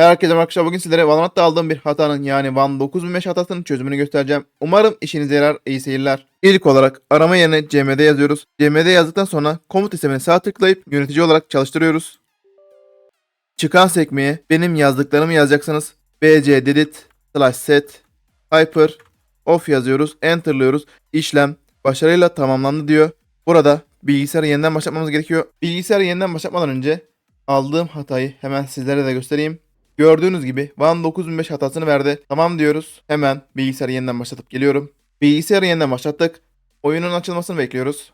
Herkese merhaba. Bugün sizlere Valorant'ta aldığım bir hatanın yani Van 9005 hatasının çözümünü göstereceğim. Umarım işinize yarar. İyi seyirler. İlk olarak arama yerine CMD yazıyoruz. CMD yazdıktan sonra komut istemini sağ tıklayıp yönetici olarak çalıştırıyoruz. Çıkan sekmeye benim yazdıklarımı yazacaksınız. bc delete slash set hyper off yazıyoruz. Enter'lıyoruz. İşlem başarıyla tamamlandı diyor. Burada bilgisayarı yeniden başlatmamız gerekiyor. Bilgisayarı yeniden başlatmadan önce aldığım hatayı hemen sizlere de göstereyim. Gördüğünüz gibi Van 9005 hatasını verdi. Tamam diyoruz. Hemen bilgisayarı yeniden başlatıp geliyorum. Bilgisayarı yeniden başlattık. Oyunun açılmasını bekliyoruz.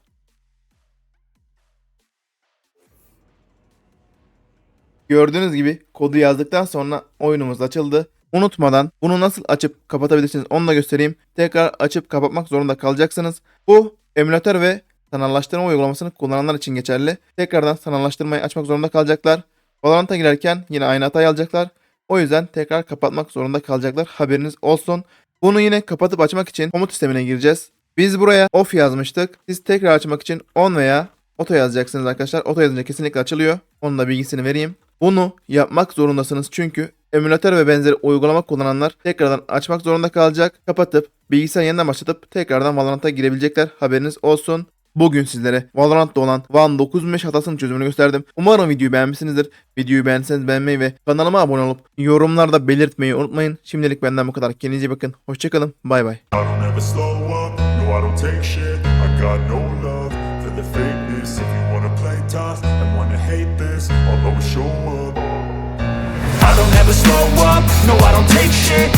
Gördüğünüz gibi kodu yazdıktan sonra oyunumuz açıldı. Unutmadan bunu nasıl açıp kapatabilirsiniz onu da göstereyim. Tekrar açıp kapatmak zorunda kalacaksınız. Bu emülatör ve sanallaştırma uygulamasını kullananlar için geçerli. Tekrardan sanallaştırmayı açmak zorunda kalacaklar. Valorant'a girerken yine aynı hatayı alacaklar. O yüzden tekrar kapatmak zorunda kalacaklar. Haberiniz olsun. Bunu yine kapatıp açmak için komut sistemine gireceğiz. Biz buraya off yazmıştık. Siz tekrar açmak için on veya oto yazacaksınız arkadaşlar. Oto yazınca kesinlikle açılıyor. Onun da bilgisini vereyim. Bunu yapmak zorundasınız çünkü emülatör ve benzeri uygulama kullananlar tekrardan açmak zorunda kalacak. Kapatıp bilgisayar yeniden başlatıp tekrardan Valorant'a girebilecekler. Haberiniz olsun. Bugün sizlere Valorant'ta olan Van 9005 hatasının çözümünü gösterdim. Umarım videoyu beğenmişsinizdir. Videoyu beğendiyseniz beğenmeyi ve kanalıma abone olup yorumlarda belirtmeyi unutmayın. Şimdilik benden bu kadar. Kendinize bakın. Hoşçakalın. Bay bay. I don't ever slow up, no I don't take shit